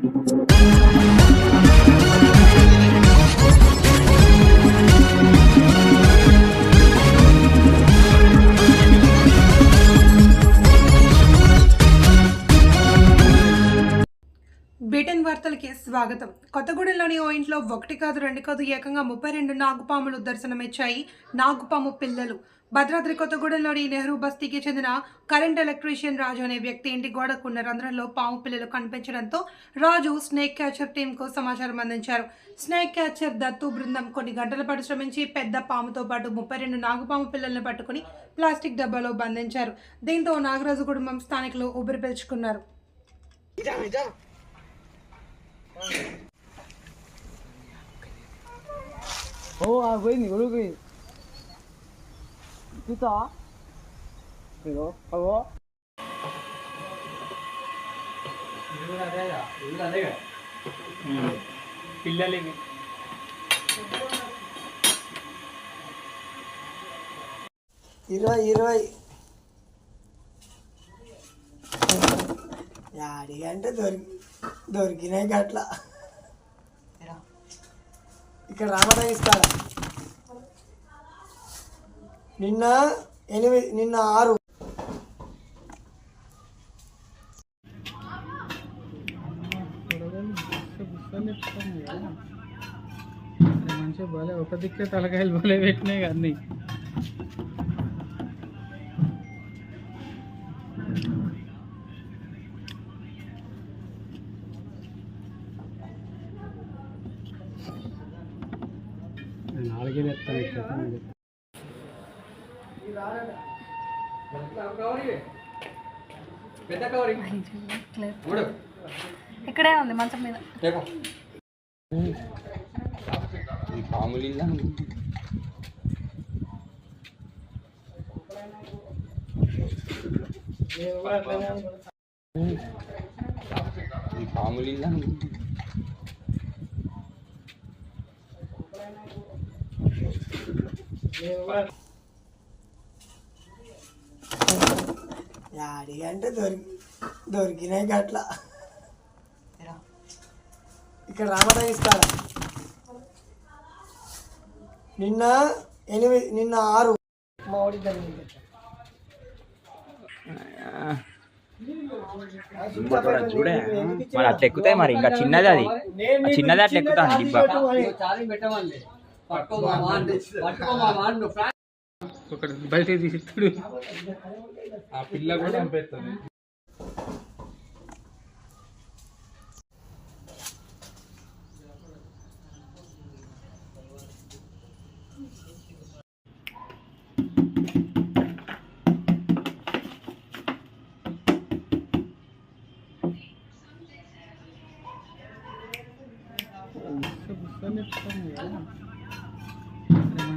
Thank you. Britain వార్తలకి స్వాగతం. కొత్తగూడెంలోని ఓ ఇంట్లో ఒకటి కాదు రెండు కాదు ఏకంగా ముప్పై రెండు నాగుపాములు దర్శనమిచ్చాయి నాగుపాము పిల్లలు. భద్రాద్రి కొత్తగూడెంలోని నెహ్రూ బస్తీకి చెందిన కరెంట్ ఎలక్ట్రీషియన్ రాజు అనే వ్యక్తి ఇంటి గోడకున్న రంధ్రంలో పాము పిల్లలు కనిపించడంతో రాజు స్నేక్ క్యాచర్ టీంకు సమాచారం అందించారు. స్నేక్ క్యాచర్ దత్తు బృందం కొన్ని గంటల పాటు శ్రమించి పెద్ద పాముతో పాటు ముప్పై రెండు నాగుపాము పిల్లలను పట్టుకుని ప్లాస్టిక్ డబ్బాలో బంధించారు. దీంతో నాగరాజు కుటుంబం స్థానికులు ఊపిరి పీల్చుకున్నారు. ఓ ఆ పోయింది గొడుగు చూస్తావా ఇగో అగో పిల్లలకి ఇరవై ఇరవై యాడిగంటే దొరికి దొరికినాయి గట్ల. ఇక్కడ రామటగిస్తాడ నిన్న ఎనిమిది నిన్న ఆరు. మంచిగా బాలే ఒక దిక్కే తలకాయలు బాలే పెట్టినాయి కానీ నాలుగే ఎత్తాను ఇక్కడే ఉంది మంచం మీద. ఈ పాములు పాములు ఇల్లా యాడిగంటే దొరికి దొరికినాయి గట్ల. ఇక్కడ రామటగిస్తాడ నిన్న ఎనిమిది నిన్న ఆరు. మా వాడి చూడే. మరి అట్లా ఎక్కుతాయి మరి. ఇంకా చిన్నది అది. చిన్నది అట్లా ఎక్కుతాను బయట తీసిస్తాడు ఆ పిల్ల కూడా చంపేస్తుంది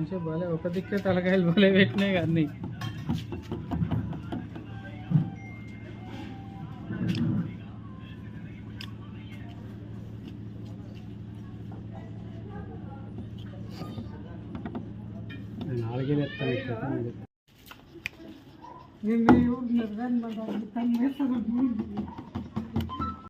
మంచిగా బాలే ఒక దిక్కే తలకాయలు బాలే పెట్టినాయి కానీ నాలుగే ఎత్తాను